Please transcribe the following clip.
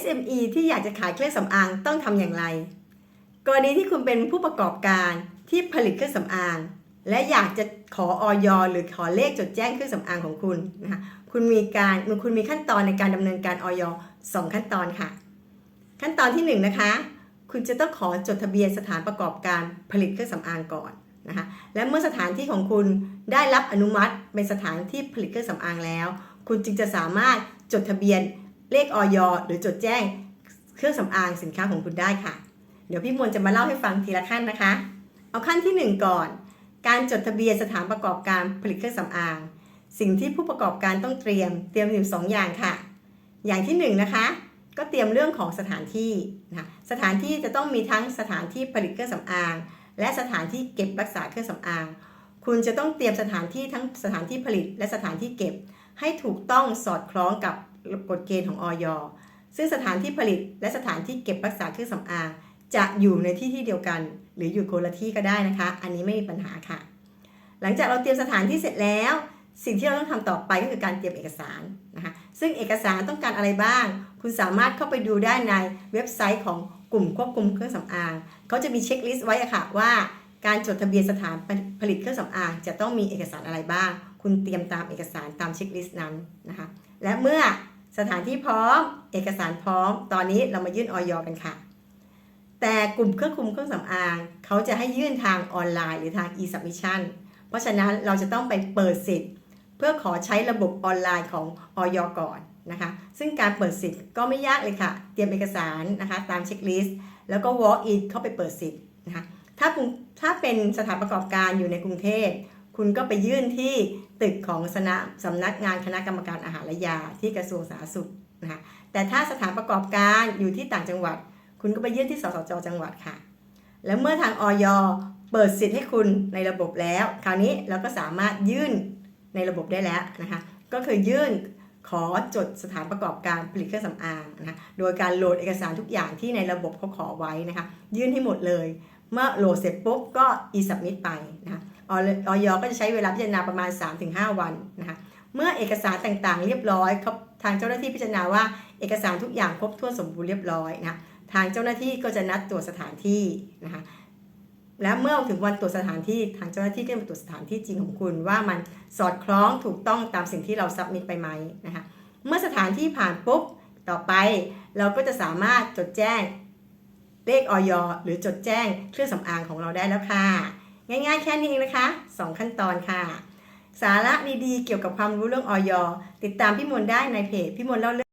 SME ที่อยากจะขายเครื่องสำอางต้องทำอย่างไร กรณีที่คุณเป็นผู้ประกอบการที่ผลิตเครื่องสำอาง และอยากจะขอออยหรือขอเลขจดแจ้งเครื่องสำอางของคุณนะคะคุณมีการคุณมีขั้นตอนในการดำเนินการออยสองขั้นตอนค่ะ ขั้นตอนที่หนึ่งนะคะคุณจะต้องขอจดทะเบียนสถานประกอบการผลิตเครื่องสำอางก่อนนะคะและเมื่อสถานที่ของคุณได้รับอนุมัติเป็นสถานที่ผลิตเครื่องสำอางแล้ว คุณจึงจะสามารถจดทะเบียน เลขออยหรือจดแจ้งเครื่องสำอางสินค้าของคุณได้ค่ะ เดี๋ยวพี่มวลจะมาเล่าให้ฟังทีละขั้นนะคะ เอาขั้นที่ 1 ก่อน การจดทะเบียนสถานประกอบการผลิตเครื่องสำอาง สิ่งที่ผู้ประกอบการต้องเตรียม เตรียมอยู่สองอย่างค่ะ อย่างที่1นงนะคะก็เตรียมเรื่องของสถานที่นะสถานที่จะต้องมีทั้งสถานที่ผลิตเครื่องสำอาง และสถานที่เก็บรักษาเครื่องสำอาง คุณจะต้องเตรียมสถานที่ทั้งสถานที่ผลิตและสถานที่เก็บ ให้ถูกต้องสอดคล้องกับ กฎเกณฑ์ของออยซึ่งสถานที่ผลิตและสถานที่เก็บรักษาเครื่องสำอางจะอยู่ในที่ที่เดียวกัน หรืออยู่คนละที่ก็ได้นะคะ อันนี้ไม่มีปัญหาค่ะ หลังจากเราเตรียมสถานที่เสร็จแล้ว สิ่งที่เราต้องทำต่อไปก็คือการเตรียมเอกสารนะคะซึ่งเอกสารต้องการอะไรบ้าง คุณสามารถเข้าไปดูได้ในเว็บไซต์ของกลุ่มควบคุมเครื่องสำอางเขาจะมีเช็คลิสต์ไว้ค่ะว่าการจดทะเบียนสถานผลิตเครื่องสำอางจะต้องมีเอกสารอะไรบ้าง คุณเตรียมตามเอกสารตามเช็คลิสต์นั้นนะคะ และเมื่อสถานที่พร้อม เอกสารพร้อม ตอนนี้เรามายื่นออยกันค่ะ แต่กลุ่มเครื่องคุมเครื่องสำอาง เขาจะให้ยื่นทางออนไลน์หรือทาง e-submission เพราะฉะนั้นเราจะต้องไปเปิดสิทธิ์ เพื่อขอใช้ระบบออนไลน์ของออยก่อนนะคะ ซึ่งการเปิดสิทธิ์ก็ไม่ยากเลยค่ะ เตรียมเอกสารนะคะตามเช็คลิสต์ แล้วก็ walk in เข้าไปเปิดสิทธิ์นะคะ ถ้าคุณถ้าเป็นสถานประกอบการอยู่ในกรุงเทพ คุณก็ไปยื่นที่ตึกของสนะสำนักงานคณะกรรมการอาหารและยาที่กระทรวงสาธารณสุขนะคะแต่ถ้าสถานประกอบการอยู่ที่ต่างจังหวัด คุณก็ไปยื่นที่สสจจังหวัดค่ะ แล้วเมื่อทางออยเปิดสิทธิ์ให้คุณในระบบแล้ว คราวนี้เราก็สามารถยื่นในระบบได้แล้วนะคะก็คือยื่นขอจดสถานประกอบการผลิตเครื่องสำอางนะคะโดยการโหลดเอกสารทุกอย่างที่ในระบบเขาขอไว้นะคะยื่นให้หมดเลย เมื่อโหลดเสร็จปุ๊บก็ e-submit ไปนะคะ ออยก็จะใช้เวลาพิจารณาประมาณ 3-5 วันนะคะเมื่อเอกสารต่างๆ เรียบร้อยเขาทางเจ้าหน้าที่พิจารณาว่าเอกสารทุกอย่างครบถ้วนสมบูรณ์เรียบร้อยนะทางเจ้าหน้าที่ก็จะนัดตรวจสถานที่นะคะและเมื่อถึงวันตรวจสถานที่ทางเจ้าหน้าที่ก็จะมาตรวจสถานที่จริงของคุณ ว่ามันสอดคล้องถูกต้องตามสิ่งที่เราซับมิดไปไหมนะคะเมื่อสถานที่ผ่านปุ๊บต่อไป เราก็จะสามารถจดแจ้งเลขออยหรือจดแจ้งเครื่องสำอางของเราได้แล้วค่ะ ง่ายๆแค่นี้เองนะคะ 2 ขั้นตอนค่ะ สาระดีๆ เกี่ยวกับความรู้เรื่องออยติดตามพี่มนได้ในเพจพี่มนเล่าเรื่อง